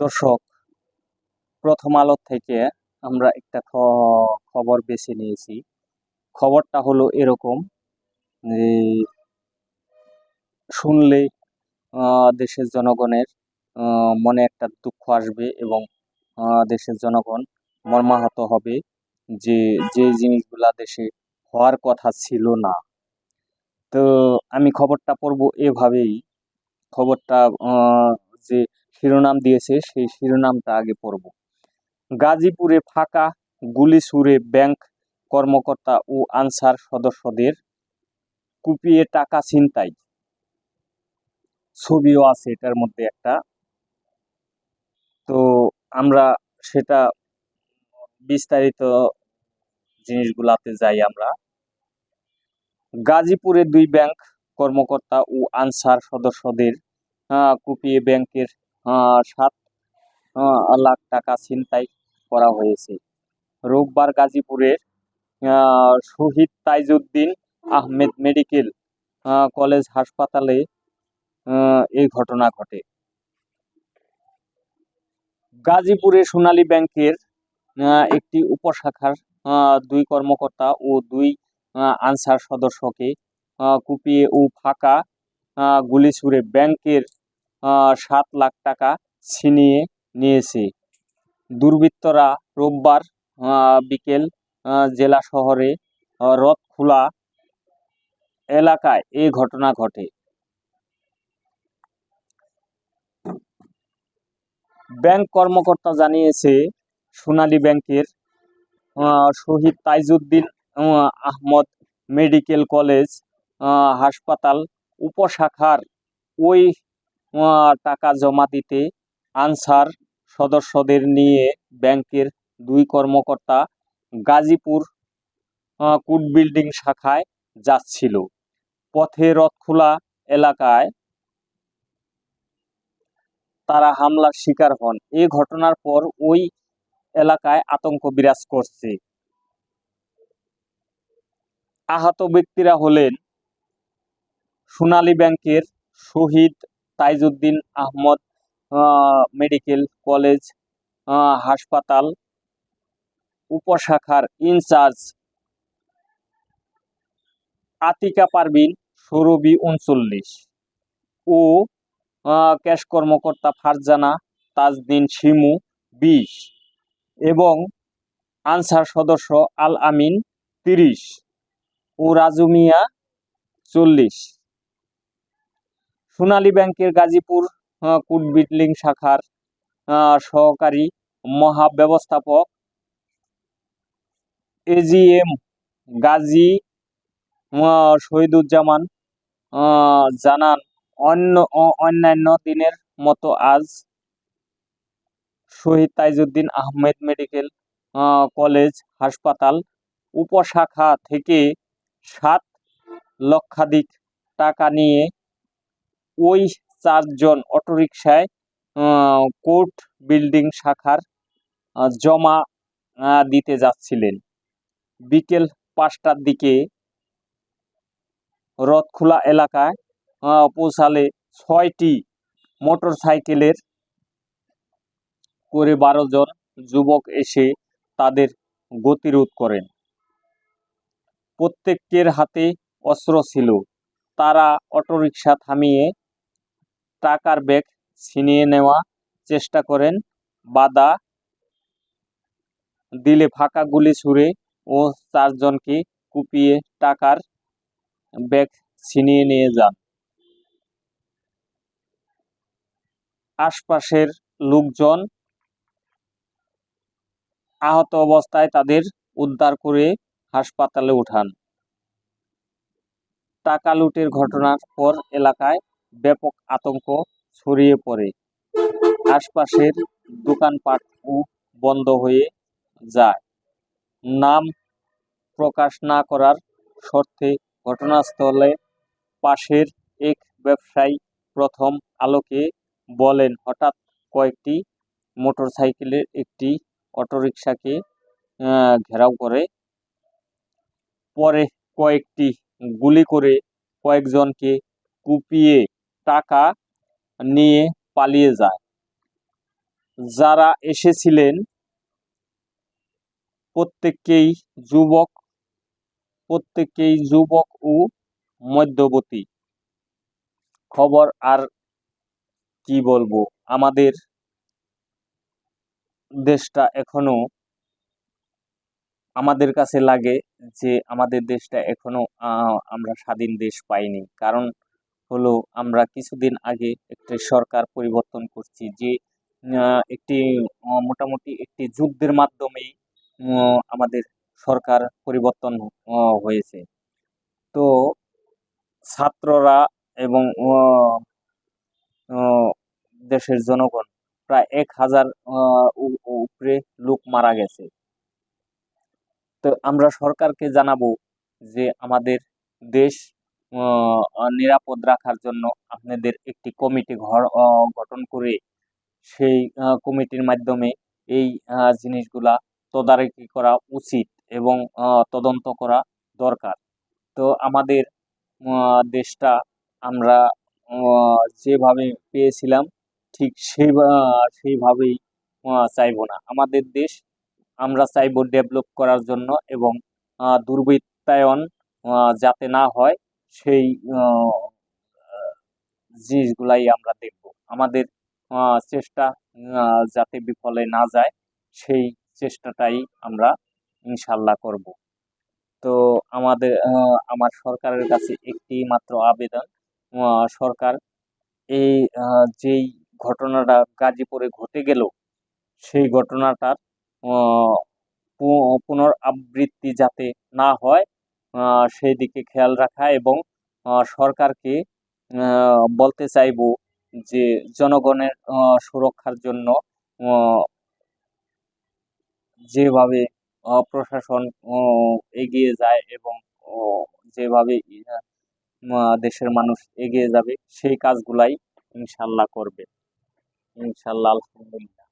দর্শক, প্রথম আলো থেকে আমরা একটা খবর বেছে নিয়েছি। খবরটা হলো এরকম যে, শুনলে দেশের জনগণের মনে একটা দুঃখ আসবে এবং দেশের জনগণ মর্মাহত হবে যে যে জিনিসগুলা দেশে হওয়ার কথা ছিল না। তো আমি খবরটা পড়ব এভাবেই। খবরটা যে শিরোনাম দিয়েছে, সেই শিরোনামটা আগে পড়ব। গাজীপুরে ফাঁকা গুলি ছুড়ে ব্যাংক কর্মকর্তা ও আনসার সদস্যদের কুপিয়ে টাকা ছিনতাই। ছবিও আছে এটার মধ্যে একটা। তো আমরা সেটা বিস্তারিত জিনিসগুলাতে যাই আমরা। গাজীপুরে দুই ব্যাংক কর্মকর্তা ও আনসার সদস্যদের কুপিয়ে ব্যাংকের আহ, সাত আহ, লাখ টাকা ছিনতাই করা হয়েছে। রোববার গাজীপুরের শহীদ তাইজউদ্দিন আহমেদ মেডিকেল কলেজ হাসপাতালে এই ঘটনা ঘটে। গাজীপুরে সোনালী ব্যাংকের একটি উপশাখার দুই কর্মকর্তা ও দুই আনসার সদস্যকে কুপিয়ে ও ফাঁকা গুলি ছুড়ে ব্যাংকের সাত লাখ টাকা ছিনিয়ে নিয়েছে। দুর্বৃত্তরা রোববার বিকেল জেলা শহরে রথখোলা এলাকায় এই ঘটনা ঘটে। ব্যাংক কর্মকর্তা জানিয়েছে সোনালী ব্যাংকের শহীদ তাইজুদ্দিন আহ, আহমদ মেডিকেল কলেজ হাসপাতাল উপশাখার ওই টাকা জমা দিতে আনসার সদস্যদের নিয়ে ব্যাংকের দুই কর্মকর্তা গাজীপুর কুট বিল্ডিং শাখায় যাচ্ছিল। পথে রথখোলা এলাকায় তারা হামলার শিকার হন। এ ঘটনার পর ওই এলাকায় আতঙ্ক বিরাজ করছে। আহত ব্যক্তিরা হলেন সোনালী ব্যাংকের শহীদ তাইজউদ্দিন আহমদ মেডিকেল কলেজ হাসপাতাল, উপশাখার ইনচার্জ, আতিকা পারবিন সৌরভী উনচল্লিশ ও ক্যাশ কর্মকর্তা ফারজানা তাজদিন শিমু বিশ এবং আনসার সদস্য আল আমিন তিরিশ ও রাজু মিয়া চল্লিশ সোনালী ব্যাংকের গাজীপুর আহ, কুট বিল্ডিং শাখার সহকারী মহাব্যবস্থাপক এজিএম গাজী শহীদুজ্জামান জানান অন্য অন্যান্য দিনের মতো আজ শহীদ তাইজুদ্দিন আহমেদ মেডিকেল কলেজ হাসপাতাল উপশাখা থেকে সাত লক্ষাধিক টাকা নিয়ে ওই চারজন অটোরিকশায় কোর্ট বিল্ডিং শাখার জমা দিতে যাচ্ছিলেন। বিকেল পাঁচটার দিকে রথখোলা এলাকায় পৌঁছালে ছয়টি মোটরসাইকেলের করে বারো জন যুবক এসে তাদের গতিরোধ করেন। প্রত্যেকের হাতে অস্ত্র ছিল। তারা অটোরিকশা থামিয়ে টাকার ব্যাগ ছিনিয়ে নেওয়া চেষ্টা করেন। বাধা দিলে ফাঁকা গুলি ছুড়ে ও চারজনকে কুপিয়ে টাকার ব্যাগ ছিনিয়ে নিয়ে যান। আশপাশের লোকজন আহত অবস্থায় তাদের উদ্ধার করে হাসপাতালে উঠান টাকা লুটের ঘটনার পর এলাকায় ব্যাপক আতঙ্ক ছড়িয়ে পড়ে। আশপাশের দোকানপাটও বন্ধ হয়ে যায়। নাম প্রকাশ না করার শর্তে ঘটনাস্থলে পাশের এক ব্যবসায়ী প্রথম আলোকে বলেন, হঠাৎ কয়েকটি মোটরসাইকেলের একটি অটোরিকশাকে ঘেরাও করে, পরে কয়েকটি গুলি করে কয়েকজনকে কুপিয়ে টাকা নিয়ে পালিয়ে যায়। যারা এসেছিলেন, প্রত্যেককেই যুবক প্রত্যেককেই যুবক ও মধ্যবর্তী। খবর আর কি বলব? আমাদের দেশটা এখনও আমাদের কাছে লাগে যে, আমাদের দেশটা এখনও আমরা স্বাধীন দেশ পাইনি। কারণ হলো আমরা কিছুদিন আগে একটি সরকার পরিবর্তন করছি যে একটি মোটামুটি একটি যুদ্ধের মাধ্যমেই আমাদের সরকার পরিবর্তন হয়েছে। তো ছাত্ররা এবং দেশের জনগণ প্রায় এক হাজার উপরে লোক মারা গেছে। তো আমরা সরকারকে জানাব যে আমাদের দেশ নিরাপদ রাখার জন্য আপনাদের একটি কমিটি ঘর গঠন করে সেই কমিটির মাধ্যমে এই জিনিসগুলা তদারকি করা উচিত এবং তদন্ত করা দরকার। তো আমাদের দেশটা আমরা যেভাবে পেয়েছিলাম ঠিক সেই সেইভাবেই চাইব না। আমাদের দেশ আমরা চাইব ডেভেলপ করার জন্য এবং দুর্বৃত্তায়ন যাতে না হয় সেই জিনিসগুলাই আমরা দেখব। আমাদের চেষ্টা যাতে বিফলে না যায়, সেই চেষ্টাটাই আমরা ইনশাল্লাহ করব। তো আমাদের আমার সরকারের কাছে একটি মাত্র আবেদন সরকার এই যেই ঘটনাটা গাজীপুরে ঘটে গেল, সেই ঘটনাটার পুনরাবৃত্তি যাতে না হয় সেই দিকে খেয়াল রাখা এবং সরকারকে বলতে চাইব যে জনগণের সুরক্ষার জন্য যেভাবে প্রশাসন এগিয়ে যায় এবং যেভাবে দেশের মানুষ এগিয়ে যাবে, সেই কাজগুলাই ইনশাল্লাহ করবে। ইনশাল্লাহ, আলহামদুলিল্লাহ।